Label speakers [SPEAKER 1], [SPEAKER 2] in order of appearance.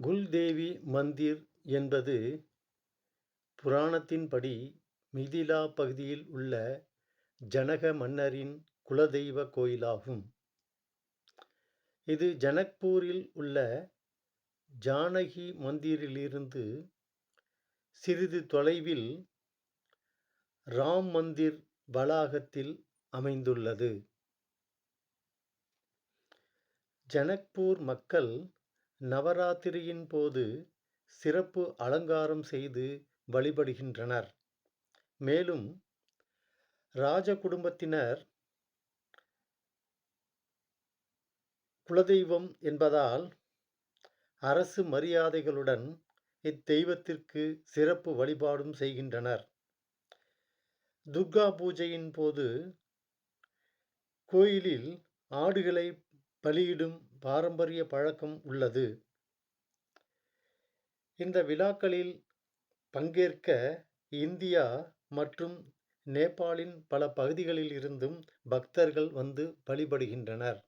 [SPEAKER 1] குல்தேவி மந்திர் என்பது புராணத்தின்படி மிதிலா பகுதியில் உள்ள ஜனக மன்னரின் குலதெய்வ கோயிலாகும். இது ஜனக்பூரில் உள்ள ஜானகி மந்திரிலிருந்து சிறிது தொலைவில் ராம் மந்திர் வளாகத்தில் அமைந்துள்ளது. ஜனக்பூர் மக்கள் நவராத்திரியின் போது சிறப்பு அலங்காரம் செய்து வழிபடுகின்றனர். மேலும் ராஜ குடும்பத்தினர் குலதெய்வம் என்பதால் அரசு மரியாதைகளுடன் இத்தெய்வத்திற்கு சிறப்பு வழிபாடும் செய்கின்றனர். துர்கா பூஜையின் போது கோயிலில் ஆடுகளை பலியிடும் பாரம்பரிய பழக்கம் உள்ளது. இந்த விழாக்களில் பங்கேற்க இந்தியா மற்றும் நேபாளின் பல பகுதிகளில் இருந்தும் பக்தர்கள் வந்து வழிபடுகின்றனர்.